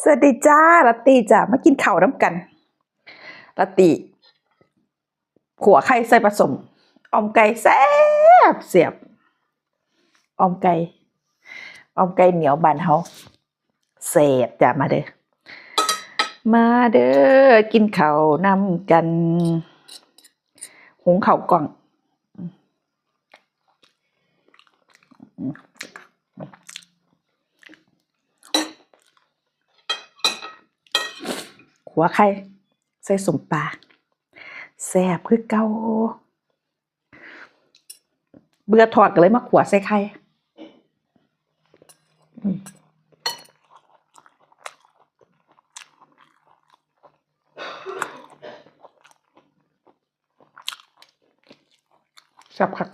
สวัสดีจ้าลัตตีจ้ามากินข้าวน้ำกันลัตตีขัวไข่ใส่ผสมออมไก่แซ่บเสียบออมไก่ออมไก่เหนียวบานเฮาเสียบจ้ามาเด้อมาเด้อกินข้าวนำกัน หุงข้าวกล่อง หัวไข่ใส่สมปลาแซ่บคือเก่าเบื่อทอดก็เลยมาขวใส่ไข่แซ่บคัก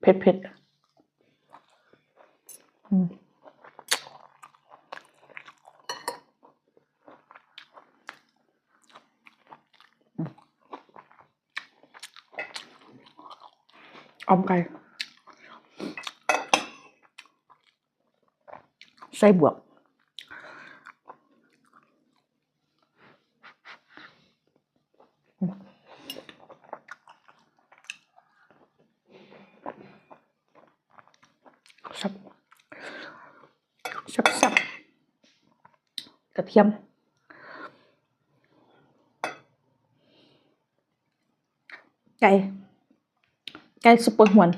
เผ็ดเผ็ด ออมไก่ไส้บวก สับ สับสับกระเทียมไก่ ไก่ซุปเปอร์หวน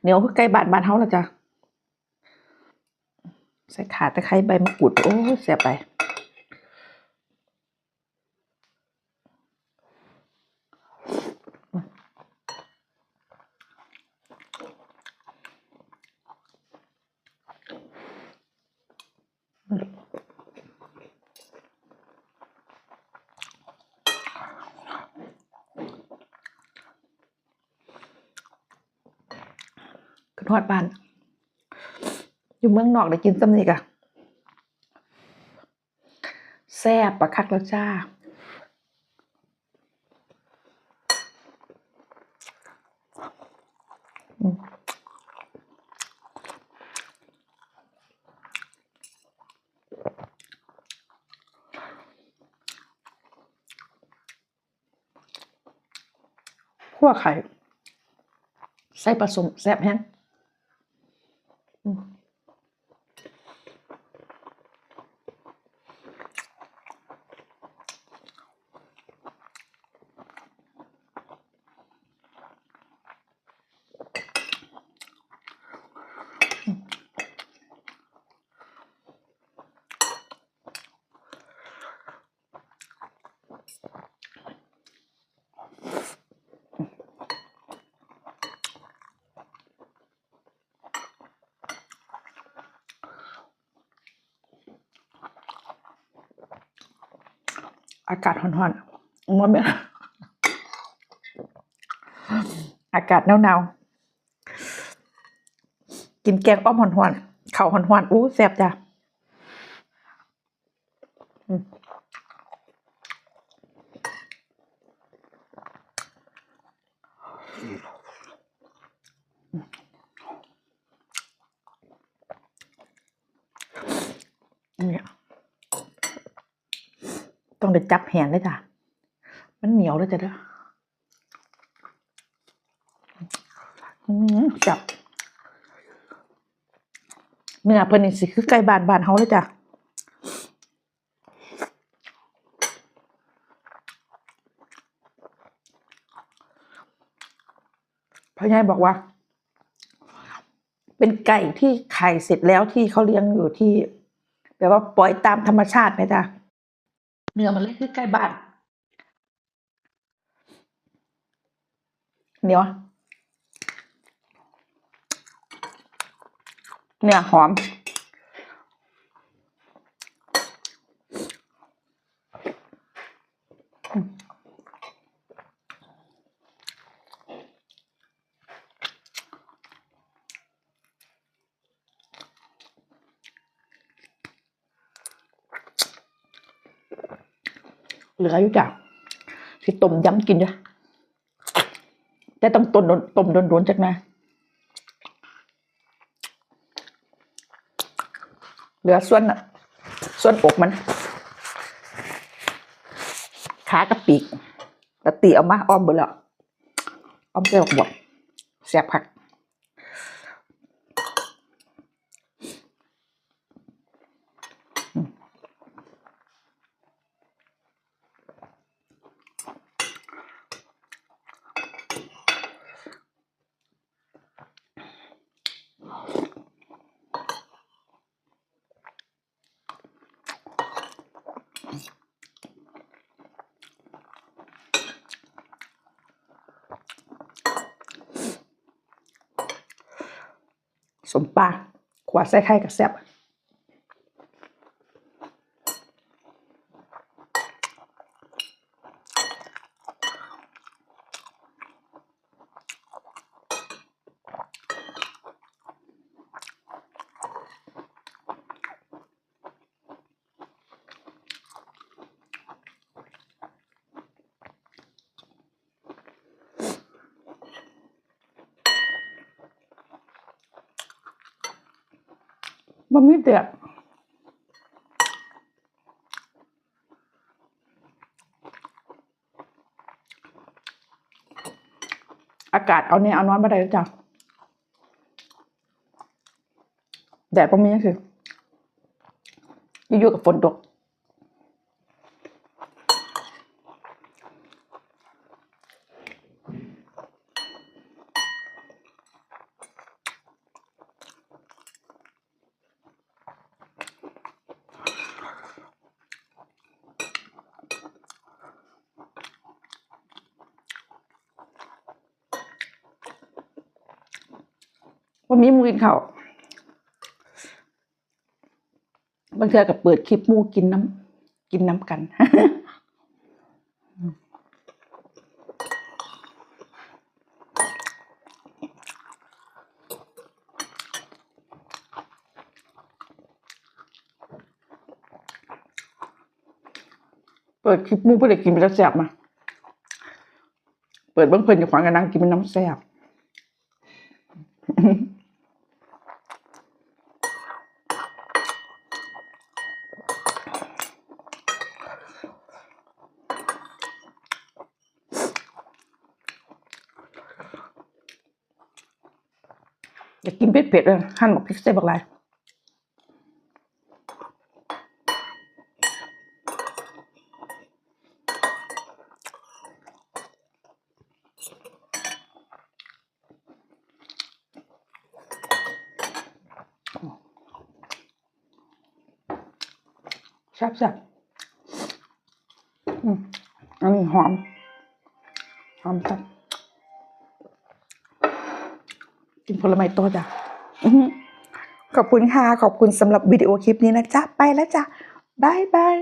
เหนียวคือไก่บาดบาดเฮาละจ้ะใส่ขาตะไคร้ใบมะกรูดโอ้เสียไป ขึ้นฮอดบ้าน อยู่เมืองนอกได้กินซ้ำนี่กะแซ่บปะคักแล้วจ้าอืมขั่วไข่ใส่ผสมแซ่บแห้งอืม อากาศร้อนๆมันเป็นอากาศหนาวๆ กินแกงอ้อมร้อนๆเข่าวร้อนๆอู้แซ่บจ้ะอืมเนี่ย ต้องได้จับแหนเลยจ้ะ มันเหนียวเลยจ้ะเด้อจับเนื้อเพิ่นนี่สิคือไก่บานบานเฮาเลยจ้ะพ่อใหญ่บอกว่า เป็นไก่ที่ไข่เสร็จแล้วที่เขาเลี้ยงอยู่ที่แบบว่าปล่อยตามธรรมชาติไหมจ้ะ เนื้อมันเลยคือไก่บ้านเดียวเนื้อหอม เหลืออยู่จ้ะสิต้มยำกินจ้ะแต่ต้องต้มต้มโดนๆจากนะเหลือส่วนส่วนอกมัน ขากับปีกแล้วตีเอามาอ้อมเบล้วอ้อมเปรี้ยวบวบแซ่บผัก สมปลาขวาใส่ไข่กับแซ่บ มันมีเดือดอากาศเอาเนี่ยเอานอนมาได้จ้ะแดดประมีคืออยู่ๆกับฝนตก ว่ามีมูกินข้าวบางเทือกับเปิดคลิปมูกินน้ำกินน้ำกันเปิดคลิปมูเพื่อได้กินไปแล้วแซ่บมา เปิดเบิ้งเพลินอยู่ขวางกันนั่งกินเป็นน้ำแซ่บ อยากกินเผ็ดๆเลยหั่นหมกพริกใส่บักลายแซ่บๆอืมอันนี้หอม หอมจัด กินผลไม้โตจ้ะอื้อหือขอบคุณค่ะ ขอบคุณสำหรับวิดีโอคลิปนี้นะจ๊ะ ไปแล้วจ้ะบายบาย